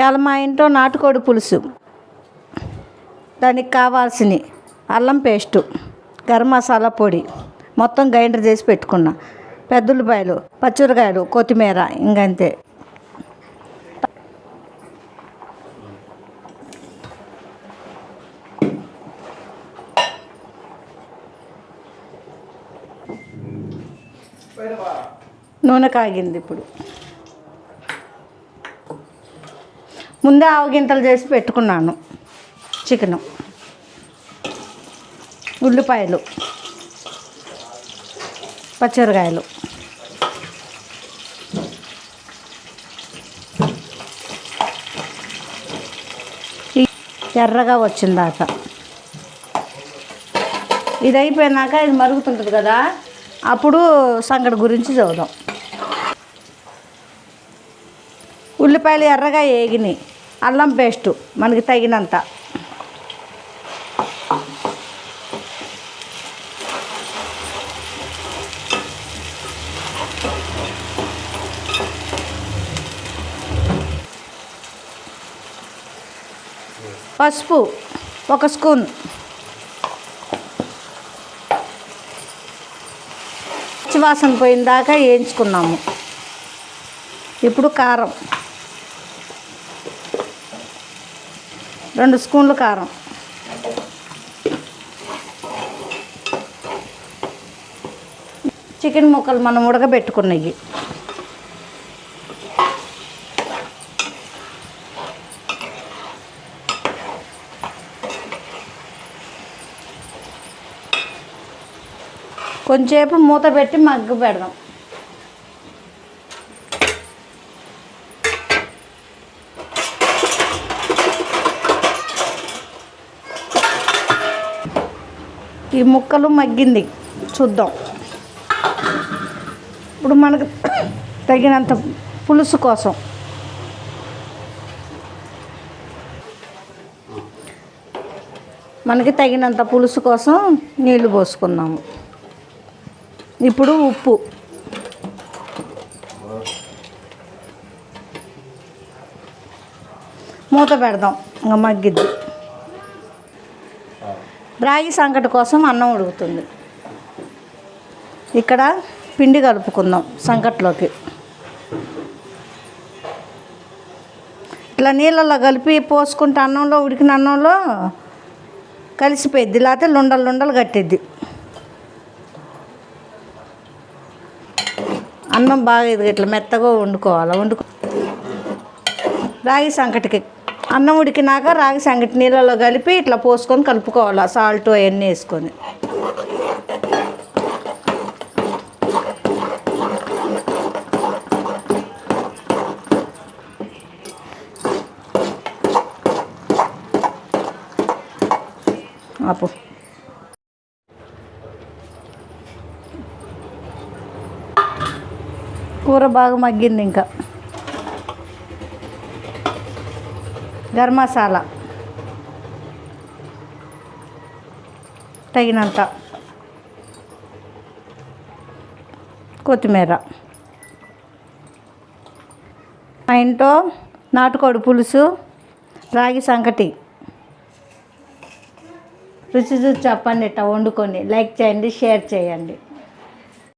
ఇవాళ మా ఇంట్లో నాటుకోడి పులుసు. దానికి కావాల్సినవి అల్లం పేస్టు గరం మసాలా పొడి మొత్తం గ్రైండర్ చేసి పెట్టుకున్నా. పెద్దుల్లిపాయలు పచ్చిమిరకాయలు కొత్తిమీర ఇంకంతే. నూనె కాగింది ఇప్పుడు. ముందే ఆవగింతలు చేసి పెట్టుకున్నాను. చికెను. ఉల్లిపాయలు. పచ్చిమిరకాయలు ఎర్రగా ఎర్రగా వచ్చిందాక ఇది అయిపోయినాక ఇది మరుగుతుంటుంది కదా అప్పుడు సంగటి గురించి చదువుదాం. ఉల్లిపాయలు ఎర్రగా వేగినాయి అల్లం పేస్టు మనకి తగినంత. పసుపు ఒక స్పూన్. పచ్చివాసన పోయిన దాకా వేయించుకున్నాము. ఇప్పుడు కారం. రెండు స్పూన్లు కారం. చికెన్ ముక్కలు మనం ఉడకబెట్టుకున్నవి. కొంచెంసేపు మూత పెట్టి మగ్గు పెడదాం. ఈ ముక్కలు మగ్గింది. చూద్దాం. ఇప్పుడు మనకు తగినంత పులుసు కోసం. మనకి తగినంత పులుసు కోసం నీళ్ళు పోసుకున్నాము ఇప్పుడు ఉప్పు. మూత పెడదాం. ఇంకా మగ్గిద్ది. రాగి సంకటి కోసం అన్నం ఉడుకుతుంది. ఇక్కడ పిండి కలుపుకుందాం సంకట్లోకి. ఇట్లా నీళ్ళల్లో కలిపి పోసుకుంటే అన్నంలో ఉడికిన అన్నంలో కలిసిపోయిద్ది లేకపోతే లుండలు లుండలు కట్టిద్ది. అన్నం బాగా ఇది ఇట్లా మెత్తగా వండుకోవాలి వండుకో. రాగి సంకటికి అన్నం ఉడికినాక రాగి సంగటి నీళ్ళలో కలిపి ఇట్లా పోసుకొని కలుపుకోవాలి సాల్ట్ అవన్నీ వేసుకొని. ఆపు. కూర బాగా మగ్గింది ఇంకా. గరం మసాలా తగినంత కొత్తిమీర. మా ఇంట్లో నాటుకోడి పులుసు రాగి సంకటి. రుచి చూసి చెప్పండి ఇట్లా వండుకొని లైక్ చేయండి షేర్ చేయండి.